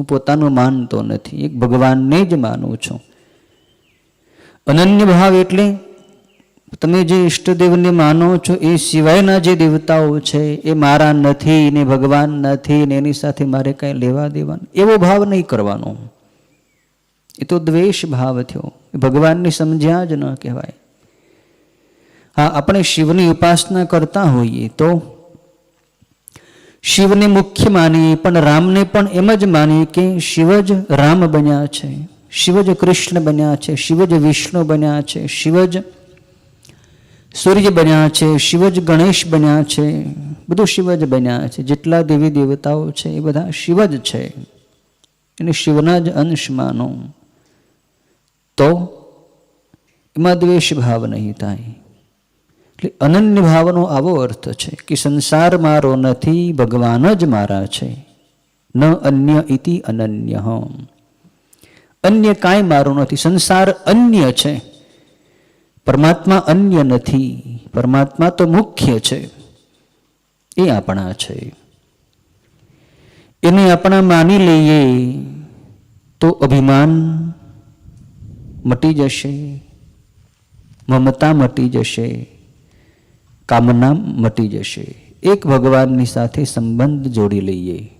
હું પોતાનું માનતો નથી, એક ભગવાનને જ માનું છું. અનન્ય ભાવ એટલે તમે જે ઈષ્ટદેવને માનો છો, એ સિવાયના જે દેવતાઓ છે, એ મારા નથી ને ભગવાન નથી ને એની સાથે મારે કાંઈ લેવા દેવાનું, એવો ભાવ નહીં કરવાનો. એ તો દ્વેષ ભાવ થયો, એ ભગવાનને સમજ્યા જ ન કહેવાય. હા, આપણે શિવની ઉપાસના કરતા હોઈએ તો શિવને મુખ્ય માનીએ પણ રામને પણ એમ જ માનીએ કે શિવ જ રામ બન્યા છે. શિવ જ કૃષ્ણ બન્યા છે શિવ જ વિષ્ણુ બન્યા છે શિવ જ સૂર્ય બન્યા છે શિવ જ ગણેશ બન્યા છે, બધું શિવ જ બન્યા છે. જેટલા દેવી દેવતાઓ છે એ બધા શિવ જ છે. એને શિવના જ અંશ માનો. તો એમાં દ્વેષ ભાવ નહીં થાય. એટલે અનન્ય ભાવનો આવો અર્થ છે કે સંસાર મારો નથી, ભગવાન જ મારા છે. ન અન્ય ઇતિ અનન્ય. અન્ય કાંઈ મારો નથી. સંસાર અન્ય છે. પરમાત્મા અન્ય નથી. પરમાત્મા તો મુખ્ય છે. એ આપણા છે. એને આપણા માની લઈએ તો અભિમાન મટી જશે. મમતા મટી જશે. કામના મટી જશે. એક ભગવાનની સાથે સંબંધ જોડી લઈએ.